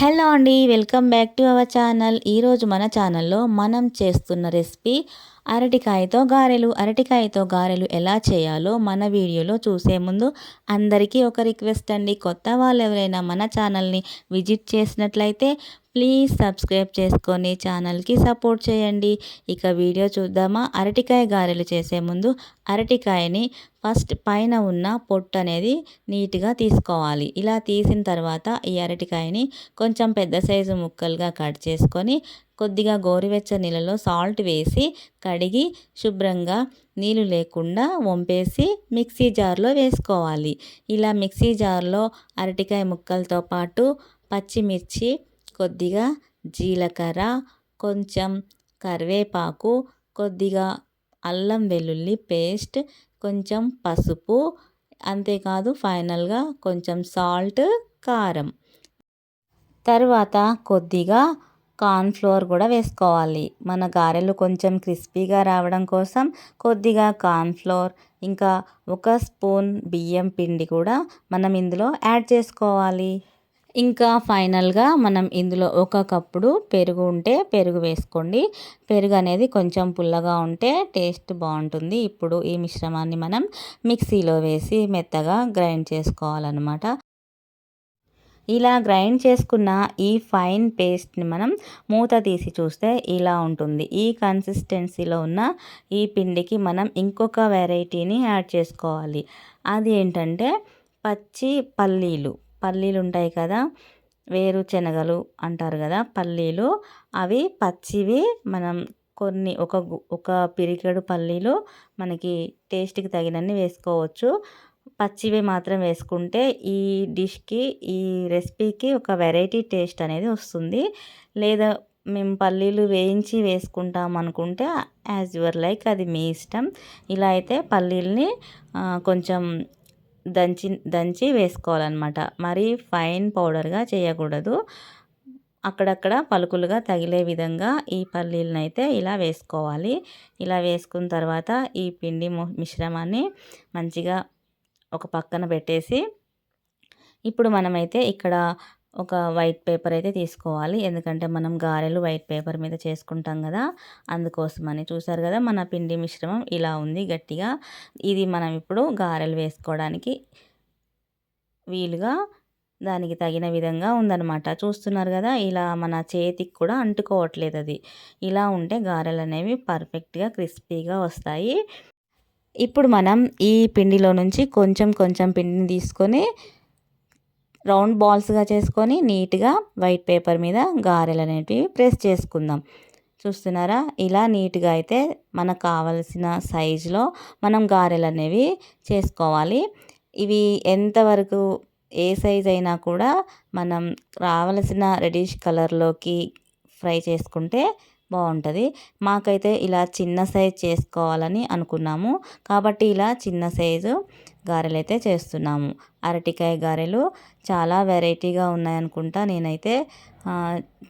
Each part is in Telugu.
హలో అండి welcome back to our channel. ఈరోజు మన ఛానల్లో మనం చేస్తున్న రెసిపీ అరటికాయతో గారెలు. అరటికాయతో గారెలు ఎలా చేయాలో మన వీడియోలో చూసే ముందు అందరికీ ఒక రిక్వెస్ట్ అండి. కొత్త వాళ్ళు ఎవరైనా మన ఛానల్ని విజిట్ చేసినట్లయితే ప్లీజ్ సబ్స్క్రైబ్ చేసుకొని ఛానల్కి సపోర్ట్ చేయండి. ఇక వీడియో చూద్దామా? అరటికాయ గారెలు చేసే ముందు అరటికాయని ఫస్ట్ పైన ఉన్న పొట్టు అనేది నీట్గా తీసుకోవాలి. ఇలా తీసిన తర్వాత ఈ అరటికాయని కొంచెం పెద్ద సైజు ముక్కలుగా కట్ చేసుకొని కొద్దిగా గోరువెచ్చ నీళ్ళలో సాల్ట్ వేసి కడిగి శుభ్రంగా నీళ్ళు లేకుండా వంపేసి మిక్సీ జార్లో వేసుకోవాలి. ఇలా మిక్సీ జార్లో అరటికాయ ముక్కలతో పాటు పచ్చిమిర్చి కొద్దిగా జీలకర్ర కొంచెం కరివేపాకు కొద్దిగా అల్లం వెల్లుల్లి పేస్ట్ కొంచెం పసుపు అంతేకాదు ఫైనల్గా కొంచెం సాల్ట్ కారం. తర్వాత కొద్దిగా కార్న్ఫ్లోర్ కూడా వేసుకోవాలి. మన గారెలు కొంచెం క్రిస్పీగా రావడం కోసం కొద్దిగా కార్న్ఫ్లోర్ ఇంకా ఒక స్పూన్ బియ్యం పిండి కూడా మనం ఇందులో యాడ్ చేసుకోవాలి. ఇంకా ఫైనల్గా మనం ఇందులో ఒక కప్పుడు పెరుగు ఉంటే పెరుగు వేసుకోండి. పెరుగు అనేది కొంచెం పుల్లగా ఉంటే టేస్ట్ బాగుంటుంది. ఇప్పుడు ఈ మిశ్రమాన్ని మనం మిక్సీలో వేసి మెత్తగా గ్రైండ్ చేసుకోవాలన్నమాట. ఇలా గ్రైండ్ చేసుకున్న ఈ ఫైన్ పేస్ట్ని మనం మూత తీసి చూస్తే ఇలా ఉంటుంది. ఈ కన్సిస్టెన్సీలో ఉన్న ఈ పిండికి మనం ఇంకొక వెరైటీని యాడ్ చేసుకోవాలి. అది ఏంటంటే పచ్చి పల్లీలు. పల్లీలు ఉంటాయి కదా వేరుశనగలు అంటారు కదా పల్లీలు. అవి పచ్చివి మనం కొన్ని ఒక ఒక పిరికెడు పల్లీలు మనకి టేస్ట్కి తగినన్ని వేసుకోవచ్చు. పచ్చివి మాత్రం వేసుకుంటే ఈ డిష్కి ఈ రెసిపీకి ఒక వెరైటీ టేస్ట్ అనేది వస్తుంది. లేదా మేము పల్లీలు వేయించి వేసుకుంటాం అనుకుంటే యాజ్ యువర్ లైక్ అది మీ ఇష్టం. ఇలా అయితే పల్లీల్ని కొంచెం దంచి దంచి వేసుకోవాలన్నమాట. మరీ ఫైన్ పౌడర్గా చేయకూడదు. అక్కడక్కడ పలుకులుగా తగిలే విధంగా ఈ పల్లీలను అయితే ఇలా వేసుకోవాలి. ఇలా వేసుకున్న తర్వాత ఈ పిండి మిశ్రమాన్ని మంచిగా ఒక పక్కన పెట్టేసి ఇప్పుడు మనమైతే ఇక్కడ ఒక వైట్ పేపర్ అయితే తీసుకోవాలి. ఎందుకంటే మనం గారెలు వైట్ పేపర్ మీద చేసుకుంటాం కదా అందుకోసమని. చూసారు కదా మన పిండి మిశ్రమం ఇలా ఉంది గట్టిగా. ఇది మనం ఇప్పుడు గారెలు వేసుకోవడానికి వీలుగా దానికి తగిన విధంగా ఉందన్నమాట. చూస్తున్నారు కదా ఇలా మన చేతికి కూడా అంటుకోవట్లేదు అది. ఇలా ఉంటే గారెలు అనేవి పర్ఫెక్ట్గా క్రిస్పీగా వస్తాయి. ఇప్పుడు మనం ఈ పిండిలో నుంచి కొంచెం కొంచెం పిండిని తీసుకొని రౌండ్ బాల్స్గా చేసుకొని నీట్గా వైట్ పేపర్ మీద గారెలు అనేటివి ప్రెస్ చేసుకుందాం. చూస్తున్నారా? ఇలా నీట్గా అయితే మనకు కావలసిన సైజులో మనం గారెలు అనేవి చేసుకోవాలి. ఇవి ఎంతవరకు ఏ సైజ్ అయినా కూడా మనం రావలసిన రెడిష్ కలర్లోకి ఫ్రై చేసుకుంటే బాగుంటుంది. మాకైతే ఇలా చిన్న సైజ్ చేసుకోవాలని అనుకున్నాము. కాబట్టి ఇలా చిన్న సైజు గారెలు అయితే చేస్తున్నాము. అరటికాయ గారెలు చాలా వెరైటీగా ఉన్నాయనుకుంటా నేనైతే.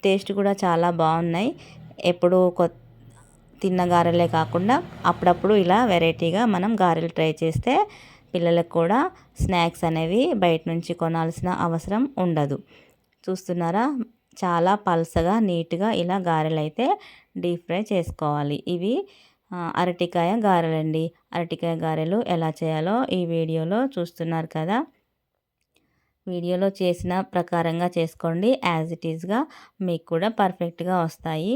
టేస్ట్ కూడా చాలా బాగున్నాయి. ఎప్పుడు కొత్త తిన్న గారెలే కాకుండా అప్పుడప్పుడు ఇలా వెరైటీగా మనం గారెలు ట్రై చేస్తే పిల్లలకు కూడా స్నాక్స్ అనేవి బయట నుంచి కొనాల్సిన అవసరం ఉండదు. చూస్తున్నారా? చాలా పల్సగా నీట్గా ఇలా గారెలు అయితే డీప్ ఫ్రై చేసుకోవాలి. ఇవి అరటికాయ గారెలండి. అరటికాయ గారెలు ఎలా చేయాలో ఈ వీడియోలో చూస్తున్నారు కదా. వీడియోలో చేసిన ప్రకారంగా చేసుకోండి. యాజ్ ఇట్ ఈస్గా మీకు కూడా పర్ఫెక్ట్గా వస్తాయి.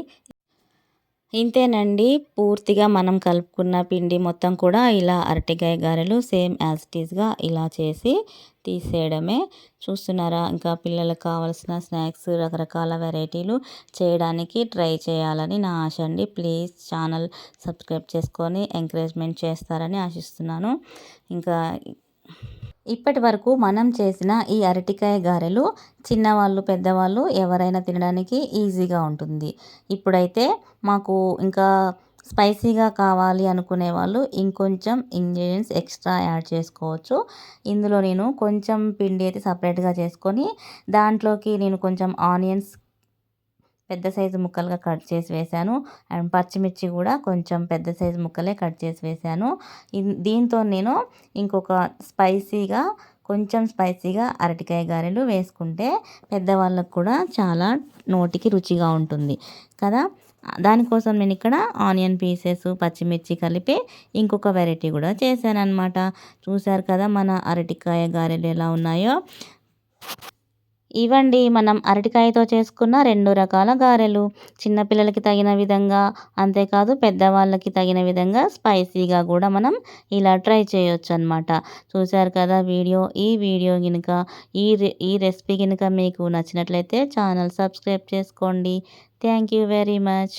ఇంతేనండి. పూర్తిగా మనం కలుపుకున్న పిండి మొత్తం కూడా ఇలా అరటికాయ గారెలు సేమ్ యాజ్ టీజ్గా ఇలా చేసి తీసేయడమే. చూస్తున్నారా? ఇంకా పిల్లలకు కావాల్సిన స్నాక్స్ రకరకాల వెరైటీలు చేయడానికి ట్రై చేయాలని నా ఆశ అండి. ప్లీజ్ ఛానల్ సబ్స్క్రైబ్ చేసుకొని ఎంకరేజ్మెంట్ చేస్తారని ఆశిస్తున్నాను. ఇంకా ఇప్పటి వరకు మనం చేసిన ఈ అరటికాయ గారెలు చిన్నవాళ్ళు పెద్దవాళ్ళు ఎవరైనా తినడానికి ఈజీగా ఉంటుంది. ఇప్పుడైతే మాకు ఇంకా స్పైసీగా కావాలి అనుకునే వాళ్ళు ఇంకొంచెం ఇంగ్రీడియంట్స్ ఎక్స్ట్రా యాడ్ చేసుకోవచ్చు. ఇందులో నేను కొంచెం పిండి అయితే సపరేట్గా చేసుకొని దాంట్లోకి నేను కొంచెం ఆనియన్స్ పెద్ద సైజు ముక్కలుగా కట్ చేసి వేశాను. అండ్ పచ్చిమిర్చి కూడా కొంచెం పెద్ద సైజు ముక్కలే కట్ చేసి వేశాను. దీంతో నేను ఇంకొక స్పైసీగా కొంచెం స్పైసీగా అరటికాయ గారెలు వేసుకుంటే పెద్దవాళ్ళకు కూడా చాలా నోటికి రుచిగా ఉంటుంది. కదా? దానికోసం నేను ఇక్కడ ఆనియన్ పీసెస్ పచ్చిమిర్చి కలిపి ఇంకొక వెరైటీ కూడా చేశాను అనమాట చూశారు కదా మన అరటికాయ గారెలు ఎలా ఉన్నాయో? ఇవండి మనం అరటికాయతో చేసుకున్న రెండు రకాల గారెలు. చిన్నపిల్లలకి తగిన విధంగా అంతేకాదు పెద్దవాళ్ళకి తగిన విధంగా స్పైసీగా కూడా మనం ఇలా ట్రై చేయొచ్చు అనమాట చూశారు కదా వీడియో? ఈ వీడియో కనుక ఈ ఈ రెసిపీ కనుక మీకు నచ్చినట్లయితే ఛానల్ సబ్స్క్రైబ్ చేసుకోండి. Thank you very much.